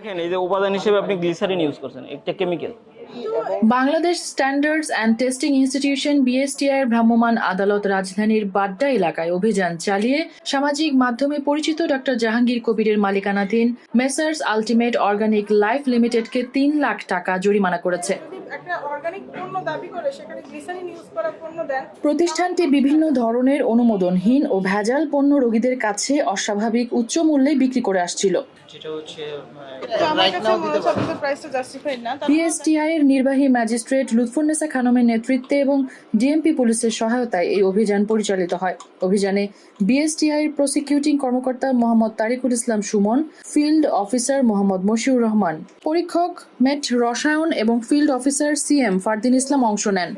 দেখেন, এই যে উপাদান হিসেবে আপনি গ্লিসারিন ইউজ করছেন, একটা chemical Bangladesh standards and testing institution BSTI ভ্রাম্যমাণ আদালত রাজধানীর বাড্ডা এলাকায় অভিযান চালিয়ে সামাজিক মাধ্যমে পরিচিত ডক্টর জাহাঙ্গীর কবিরের মালিকানাধীন মেসার্স আলটিমেট অর্গানিক লাইফ লিমিটেডকে তিন লাখ টাকা জরিমানা করেছে। একটা অর্গানিক পণ্য দাবি করে সেখানে গ্লিসারিন ইউজ করা পণ্য দেন। প্রতিষ্ঠানটি বিভিন্ন ধরনের অনুমোদনহীন ও ভেজাল পণ্য রোগীদের কাছে অস্বাভাবিক উচ্চ মূল্যে বিক্রি করে আসছিল। এর নির্বাহী ম্যাজিস্ট্রেট লুৎফুন্নেসা খানমের নেতৃত্বে এবং ডিএমপি পুলিশের সহায়তায় এই অভিযান পরিচালিত হয়। অভিযানে বিএসটিআই এর প্রসিকিউটিং কর্মকর্তা মোহাম্মদ তারিকুল ইসলাম সুমন ফিল্ড অফিসার মোহাম্মদ মশিউর রহমান পরীক্ষক মেট রসায়ন এবং field officer CM Fardin Islam অংশ নেন।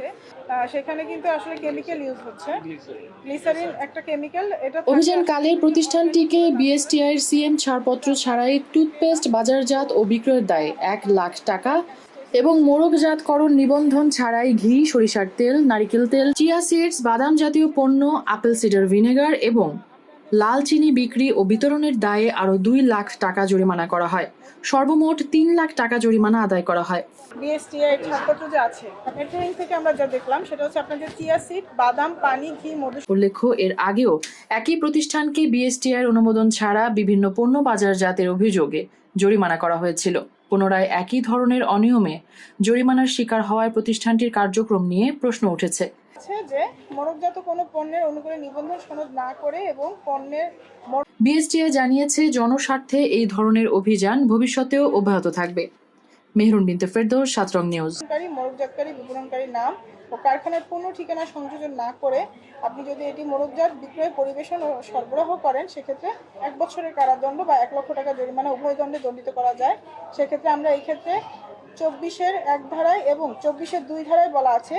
সেখানে কিন্তু আসলে কেমিক্যাল ইউজ হচ্ছে। গ্লিসারিন একটা কেমিক্যাল এটা অভিযানকালে প্রতিষ্ঠানটিকে বিএসটিআই এর সিএম ছাড়পত্র ছাড়াই টুথপেস্ট বাজারজাত ও বিক্রয়ের দায়ে এক লাখ টাকা এবং মোড়কজাতকরণ নিবন্ধন ছাড়াই ঘি সরিষার তেল নারিকেল তেল চিয়া সিডস বাদাম জাতীয় পণ্য আপেল সিডার ভিনেগার এবং লাল চিনি বিক্রি ও বিতরণের দায়ে আরও দুই লাখ টাকা জরিমানা করা হয়। সর্বমোট তিন লাখ টাকা জরিমানা আদায় করা হয়। বিএসটিআই ছাড়পত্র যে আছে মেট্রোইং থেকে আমরা যা দেখলাম সেটা হচ্ছে আপনাদের চিয়া সিড বাদাম পানি ঘি মধু উল্লেখ্য এর আগেও একই প্রতিষ্ঠানকে বিএসটিআর অনুমোদন ছাড়া বিভিন্ন পণ্য বাজারজাতের অভিযোগে জরিমানা করা হয়েছিল। পুনরায় একই ধরনের অনিয়মে জরিমানার শিকার হওয়ায় প্রতিষ্ঠানটির কার্যক্রম নিয়ে প্রশ্ন উঠেছে। যে মোড়কজাত কোনো পণ্যের অনুকূলে নিবন্ধন সনদ না করে এবং পণ্যের বিএসটিআই জানিয়েছে জনস্বার্থে এই ধরনের অভিযান ভবিষ্যতেও অব্যাহত থাকবে। মেহরুন বিনতে ফেরদৌস সাতরং নিউজ। বিপণনকারী মোড়কজাতকারী বিপণনকারী নাম ও কারখানার পূর্ণ ঠিকানা সংযোজন না করে আপনি যদি এটি মোড়কজাত বিক্রয়, পরিবেশন ও সরবরাহ করেন, সেক্ষেত্রে এক বছরের কারাদণ্ড বা এক লক্ষ টাকা জরিমানা উভয় দণ্ডে দণ্ডিত করা যায়। সেক্ষেত্রে আমরা এই ক্ষেত্রে চব্বিশের এক ধারায় এবং চব্বিশের দুই ধারায় বলা আছে,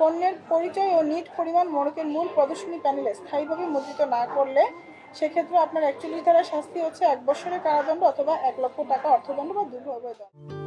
পণ্যের পরিচয় ও নিট পরিমাণ মোড়কের মূল প্রদর্শনী প্যানেলে স্থায়ীভাবে মুদ্রিত না করলে সেক্ষেত্রে আপনার একচল্লিশ ধারার শাস্তি হচ্ছে এক বছরের কারাদণ্ড অথবা এক লক্ষ টাকা অর্থদণ্ড বা দুর্ভয় দণ্ড